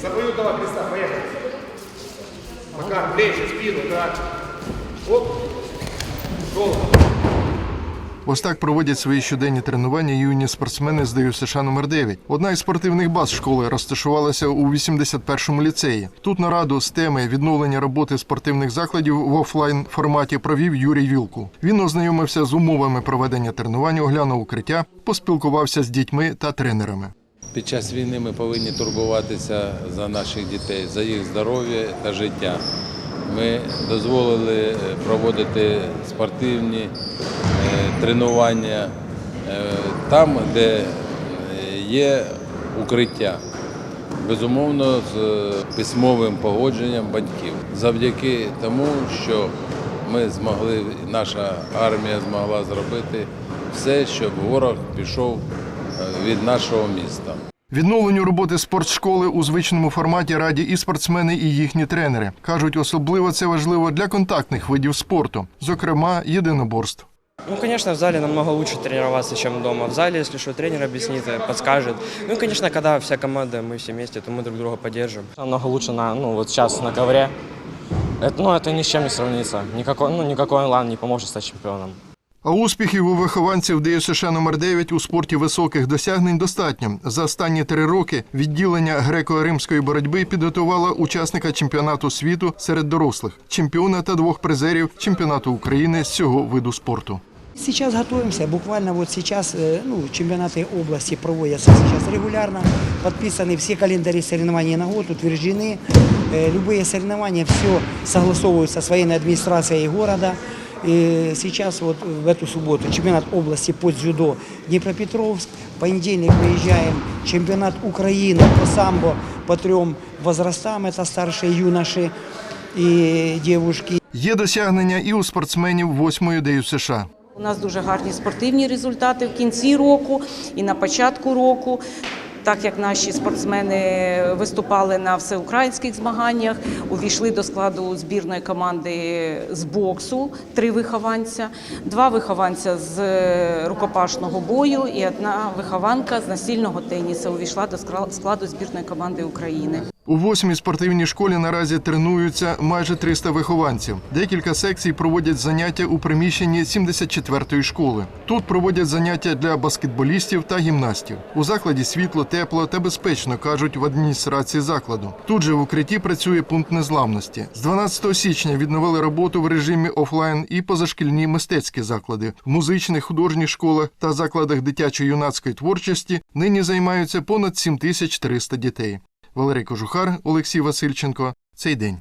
Свою давай, креста, поехали. Макар, плечи, спину, так. Оп. Долго. Ось так проводять свої щоденні тренування юні спортсмени з ДЮСШ США номер 9 Одна із спортивних баз школи розташувалася у 81-му ліцеї. Тут нараду з теми відновлення роботи спортивних закладів в офлайн форматі провів Юрій Вілкул. Він ознайомився з умовами проведення тренувань, оглянув укриття, поспілкувався з дітьми та тренерами. Під час війни ми повинні турбуватися за наших дітей, за їх здоров'я та життя. Ми дозволили е, проводити спортивні е, тренування е, там, де є укриття. Безумовно, з письмовим погодженням батьків. Завдяки тому, що ми змогли, наша армія змогла зробити все, щоб ворог пішов від нашого міста. Відновленню роботи спортшколи у звичному форматі раді і спортсмени, і їхні тренери кажуть, особливо це важливо для контактних видів спорту, зокрема єдиноборств. Ну, конечно, в зале намного лучше тренироваться, чем дома. В зале, если что, тренер объяснит, э, подскажет. Ну и, конечно, когда вся команда, мы все вместе, то мы друг друга поддержим. Намного лучше на, ну, вот сейчас на ковре. Это, ну, это ни с чем не сравнится. Никакой, ну, никакой онлайн не поможет стать чемпионом. А успіхів у вихованців ДЮСШ номер 9 у спорті високих досягнень достатньо. За останні три роки відділення греко-римської боротьби підготувало учасника чемпіонату світу серед дорослих, чемпіона та двох призерів чемпіонату України з цього виду спорту. Сейчас готовимся. Буквально вот сейчас э, ну, чемпионаты области проводятся сейчас регулярно. Подписаны все календари соревнований на год, утверждены. Э, Любые соревнования, все согласовываются с военной администрацией города. И сейчас вот в эту субботу чемпионат области по дзюдо Днепропетровск. В понедельник выезжаем чемпионат Украины по самбо по трем возрастам. Это старшие юноши и девушки. Є досягнення і у спортсменів восьмої ДЮСШ. У нас дуже гарні спортивні результати в кінці року і на початку року. Так як наші спортсмени виступали на всеукраїнських змаганнях, увійшли до складу збірної команди з боксу три вихованця, два вихованця з рукопашного бою і одна вихованка з настільного тенісу увійшла до складу збірної команди України. У восьмій спортивній школі наразі тренуються майже 300 вихованців. Декілька секцій проводять заняття у приміщенні 74-ї школи. Тут проводять заняття для баскетболістів та гімнастів. У закладі світло, тепло та безпечно кажуть в адміністрації закладу. Тут же в укритті працює пункт незламності. З 12 січня відновили роботу в режимі офлайн і позашкільні мистецькі заклади. В музичних художніх школах та закладах дитячо-юнацької творчості нині займаються понад 7300 дітей. Валерій Кожухар, Олексій Васильченко. Цей день.